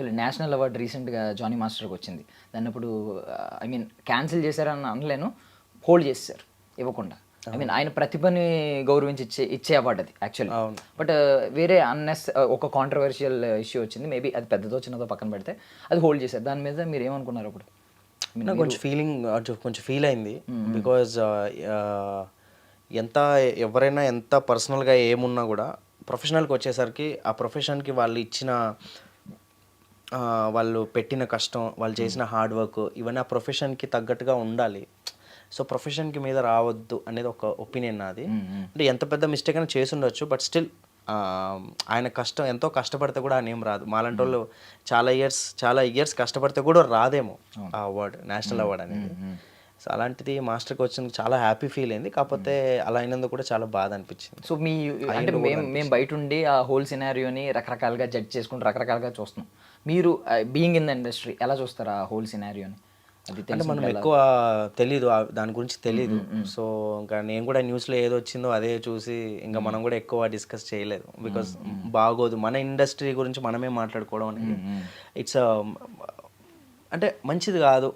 Actually national award రీసెంట్గా జానీ మాస్టర్కి వచ్చింది. దాన్ని ఇప్పుడు ఐ మీన్ క్యాన్సిల్ చేశారని అనలేను హోల్డ్ చేశారు ఇవ్వకుండా. ఐ మీన్ ఆయన ప్రతిభని గౌరవించి ఇచ్చే ఇచ్చే అవార్డు అది యాక్చువల్లీ. బట్ వేరే అన్నెస్ ఒక కాంట్రవర్షియల్ ఇష్యూ వచ్చింది. మేబీ అది పెద్దదో చిన్నదో పక్కన పెడితే అది హోల్డ్ చేశారు. దాని మీద మీరు ఏమనుకున్నారు అప్పుడు? నాకు కొంచెం ఫీలింగ్ కొంచెం ఫీల్ అయింది. బికాజ్ ఎంత ఎవరైనా ఎంత పర్సనల్గా ఏమున్నా కూడా ప్రొఫెషనల్కి వచ్చేసరికి ఆ ప్రొఫెషన్కి వాళ్ళు ఇచ్చిన వాళ్ళు పెట్టిన కష్టం వాళ్ళు చేసిన హార్డ్ వర్క్ ఇవన్నీ ఆ ప్రొఫెషన్కి తగ్గట్టుగా ఉండాలి. సో ప్రొఫెషన్కి మీద రావద్దు అనేది ఒక ఒపీనియన్ నాది. అంటే ఎంత పెద్ద మిస్టేక్ అయినా చేసి ఉండొచ్చు బట్ స్టిల్ ఆయన కష్టం ఎంతో కష్టపడితే కూడా ఆయన ఏం రాదు. మాలాంటి వాళ్ళు చాలా ఇయర్స్ చాలా ఇయర్స్ కష్టపడితే కూడా రాదేమో ఆ అవార్డ్ నేషనల్ అవార్డ్ అనేది. సో అలాంటిది మాస్టర్కి వచ్చినందుకు చాలా హ్యాపీ ఫీల్ అయింది. కాకపోతే అలా అయినందుకు కూడా చాలా బాధ అనిపించింది. సో మీ అంటే మేము మేము బయట ఉండి ఆ హోల్ సినారియోని రకరకాలుగా జడ్జ్ చేసుకుంటూ రకరకాలుగా చూస్తున్నాం. మీరు బీయింగ్ ఇన్ ద ఇండస్ట్రీ ఎలా చూస్తారు ఆ హోల్ సినారియోని? అది అంటే మనం ఎక్కువ తెలీదు దాని గురించి తెలీదు. సో ఇంకా నేను కూడా న్యూస్లో ఏది వచ్చిందో అదే చూసి ఇంకా మనం కూడా ఎక్కువ డిస్కస్ చేయలేదు. బికాస్ బాగోదు. మన ఇండస్ట్రీ గురించి మనమే మాట్లాడుకోవడం అనేది ఇట్స్ అంటే మంచిది కాదు.